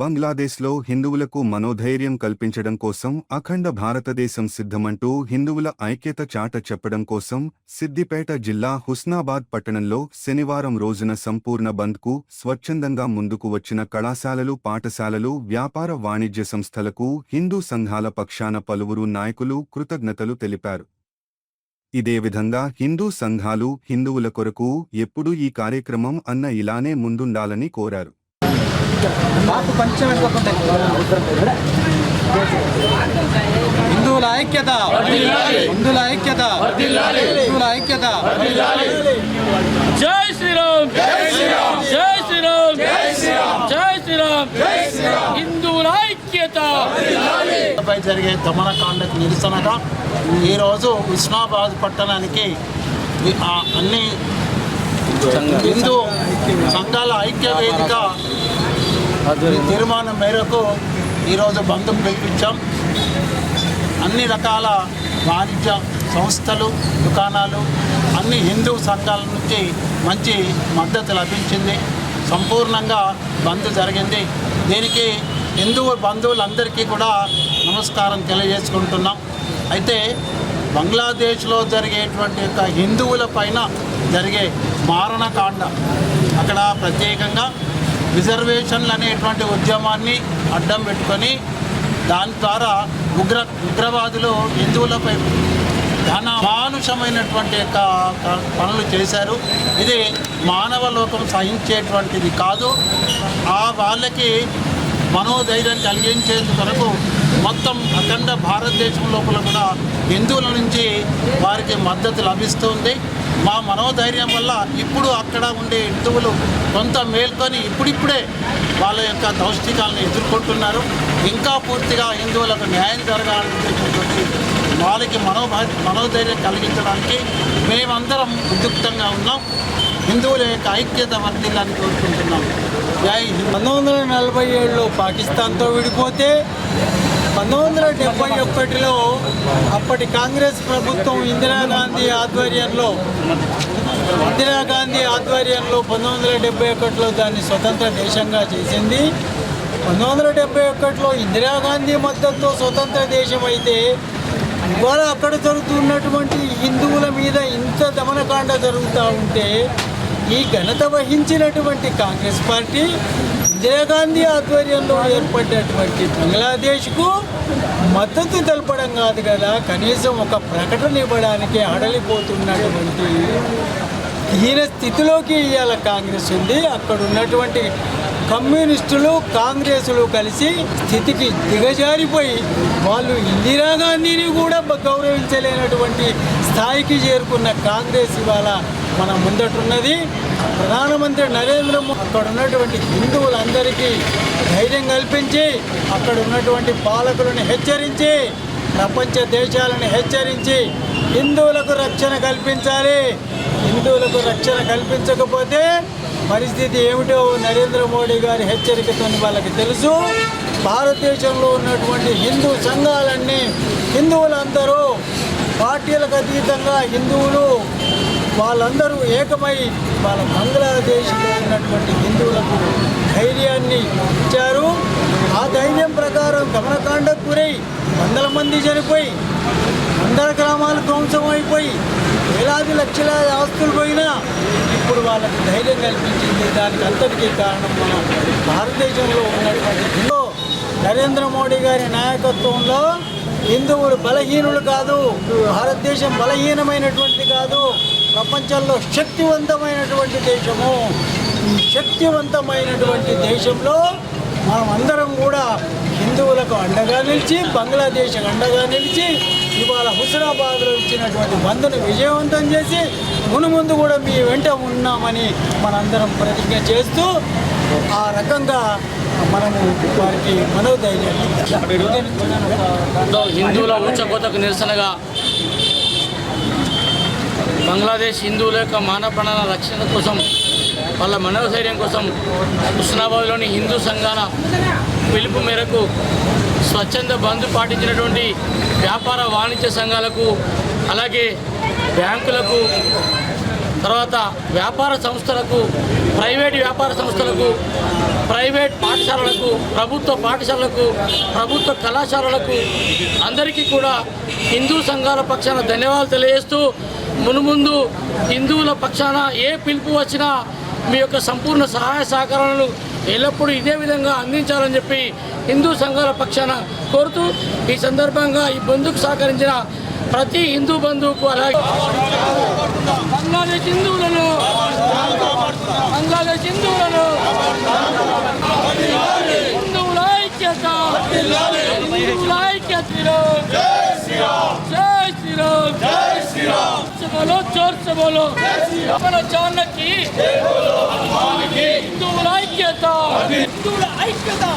బంగ్లాదేశ్లో హిందువులకు మనోధైర్యం కల్పించడం కోసం అఖండ భారతదేశం సిద్ధమంటూ హిందువుల ఐక్యత చాట చెప్పడం కోసం సిద్దిపేట జిల్లా హుస్నాబాద్ పట్టణంలో శనివారం రోజున సంపూర్ణ బంద్కు స్వచ్ఛందంగా ముందుకు వచ్చిన కళాశాలలు పాఠశాలలు వ్యాపార వాణిజ్య సంస్థలకు హిందూ సంఘాల పక్షాన పలువురు నాయకులు కృతజ్ఞతలు తెలిపారు. ఇదే విధంగా హిందూ సంఘాలు హిందువుల కొరకు ఎప్పుడూ ఈ కార్యక్రమం అన్న ఇలానే ముందుండాలని కోరారు. మాకు పంచం హిందువుల ఐక్యత. హిందువుల ఐక్యత. హిందువుల ఐక్యత. జై శ్రీరామ్. జై శ్రీరామ్. జై శ్రీరామ్. జై శ్రీరామ్. జై శ్రీరామ్. జై శ్రీరామ్. హిందువుల ఐక్యత. పై జరిగే దమనకాండకు నిరసనగా ఈరోజు ఉస్మాబాద్ పట్టణానికి అన్ని హిందూ సంఘాల ఐక్య వేదిక తీర్మానం మేరకు ఈరోజు బంధు పిలిపించాం అన్ని రకాల వాణిజ్య సంస్థలు దుకాణాలు అన్ని హిందూ సంఘాల నుంచి మంచి మద్దతు లభించింది. సంపూర్ణంగా బంద్ జరిగింది. దీనికి హిందూ బంధువులందరికీ కూడా నమస్కారం తెలియజేసుకుంటున్నాం. అయితే బంగ్లాదేశ్లో జరిగేటువంటి యొక్క హిందువుల పైన జరిగే మారణకాండ అక్కడ ప్రత్యేకంగా రిజర్వేషన్లు అనేటువంటి ఉద్యమాన్ని అడ్డం పెట్టుకొని దాని ద్వారా ఉగ్ర ఉగ్రవాదులు హిందువులపై ధన మానుషమైనటువంటి యొక్క పనులు చేశారు. ఇది మానవ లోకం సహించేటువంటిది కాదు. ఆ వాళ్ళకి మనోధైర్యం కలిగించేందుకు మొత్తం అఖండ భారతదేశం లోపల కూడా హిందువుల నుంచి వారికి మద్దతు లభిస్తుంది. మా మనోధైర్యం వల్ల ఇప్పుడు అక్కడ ఉండే హిందువులు కొంత మేల్కొని ఇప్పుడిప్పుడే వాళ్ళ యొక్క దౌష్టికాలను ఎదుర్కొంటున్నారు. ఇంకా పూర్తిగా హిందువులకు న్యాయం జరగాలని వాళ్ళకి మనోభా మనోధైర్యం కలిగించడానికి మేమందరం ఉద్యుక్తంగా ఉన్నాం. హిందువుల యొక్క ఐక్యత వర్ధిల్లని కోరుకుంటున్నాం. పంతొమ్మిది వందల నలభై ఏడులో పాకిస్తాన్తో విడిపోతే పంతొమ్మిది వందల డెబ్బై ఒకటిలో అప్పటి కాంగ్రెస్ ప్రభుత్వం ఇందిరాగాంధీ ఆధ్వర్యంలో ఇందిరాగాంధీ ఆధ్వర్యంలో పంతొమ్మిది వందల డెబ్బై ఒకటిలో దాన్ని స్వతంత్ర దేశంగా చేసింది. పంతొమ్మిది వందల డెబ్బై ఒకటిలో ఇందిరాగాంధీ మద్దతుతో స్వతంత్ర దేశం అయితే ఇవాళ అక్కడ జరుగుతున్నటువంటి హిందువుల మీద ఇంత దమనకాండ జరుగుతూ ఉంటే ఈ ఘనత వహించినటువంటి కాంగ్రెస్ పార్టీ ఇందిరాగాంధీ ఆధ్వర్యంలో ఏర్పడినటువంటి బంగ్లాదేశ్కు మద్దతు తెలపడం కాదు కదా కనీసం ఒక ప్రకటన ఇవ్వడానికి అడలిపోతున్నటువంటి ఈయన స్థితిలోకి ఇవాళ కాంగ్రెస్ ఉంది. అక్కడ ఉన్నటువంటి కమ్యూనిస్టులు కాంగ్రెసులు కలిసి స్థితికి దిగజారిపోయి వాళ్ళు ఇందిరాగాంధీని కూడా గౌరవించలేనటువంటి స్థాయికి చేరుకున్న కాంగ్రెస్ ఇవాళ మన ముందటున్నది. ప్రధానమంత్రి నరేంద్ర మోదీ అక్కడ ఉన్నటువంటి హిందువులందరికీ ధైర్యం కల్పించి అక్కడ ఉన్నటువంటి పాలకులను హెచ్చరించి ప్రపంచ దేశాలను హెచ్చరించి హిందువులకు రక్షణ కల్పించాలి. హిందువులకు రక్షణ కల్పించకపోతే పరిస్థితి ఏమిటో నరేంద్ర మోడీ గారి హెచ్చరికతో వాళ్ళకి తెలుసు. భారతదేశంలో ఉన్నటువంటి హిందూ సంఘాలన్నీ హిందువులందరూ పార్టీలకు అతీతంగా హిందువులు వాళ్ళందరూ ఏకమై వాళ్ళ బంగ్లాదేశ్లో ఉన్నటువంటి హిందువులకు ధైర్యాన్ని ఇచ్చారు. ఆ ధైర్యం ప్రకారం గమనకాండకు గురై వందల మంది చనిపోయి వందల గ్రామాలు ధ్వంసం అయిపోయి వేలాది లక్షల ఆస్తులు పోయినా ఇప్పుడు వాళ్ళకి ధైర్యం కల్పించింది. దానికి అంతటికీ కారణం మన భారతదేశంలో ఉన్నటువంటి నరేంద్ర మోడీ గారి నాయకత్వంలో హిందువులు బలహీనులు కాదు భారతదేశం బలహీనమైనటువంటిది కాదు ప్రపంచంలో శక్తివంతమైనటువంటి దేశము. శక్తివంతమైనటువంటి దేశంలో మనం అందరం కూడా హిందువులకు అండగా నిలిచి బంగ్లాదేశ్ అండగా నిలిచి ఇవాళ హుస్నాబాద్లో ఇచ్చినటువంటి బంద్ను విజయవంతం చేసి మునుముందు కూడా మీ వెంట ఉన్నామని మనందరం ప్రతిజ్ఞ చేస్తూ ఆ రకంగా మనము వారికి మనోధైర్యం హిందువుల ఊచకోతకు నిరసనగా బంగ్లాదేశ్ హిందువుల యొక్క మానవ ప్రాణాల రక్షణ కోసం వాళ్ళ మనోధైర్యం కోసం హుస్నాబాద్లోని హిందూ సంఘాల పిలుపు మేరకు స్వచ్ఛంద బంద్ పాటించినటువంటి వ్యాపార వాణిజ్య సంఘాలకు అలాగే బ్యాంకులకు తర్వాత వ్యాపార సంస్థలకు ప్రైవేట్ వ్యాపార సంస్థలకు ప్రైవేట్ పాఠశాలలకు ప్రభుత్వ పాఠశాలలకు ప్రభుత్వ కళాశాలలకు అందరికీ కూడా హిందూ సంఘాల పక్షాన ధన్యవాదాలు తెలియజేస్తూ మునుముందు హిందువుల పక్షాన ఏ పిలుపు వచ్చినా మీ యొక్క సంపూర్ణ సహాయ సహకారాలను ఎల్లప్పుడూ ఇదే విధంగా అందించాలని చెప్పి హిందూ సంఘాల పక్షాన కోరుతూ ఈ సందర్భంగా ఈ బంధుకు సహకరించిన ప్రతి హిందూ బంధువుకు అలాగే బంగ్లాదేశ్ హిందువులను బంగ్లాదేశ్ హిందువులను बोलो जोर से बोलो अचानक की हिंदू ऐक्यता हिंदू ऐक्यता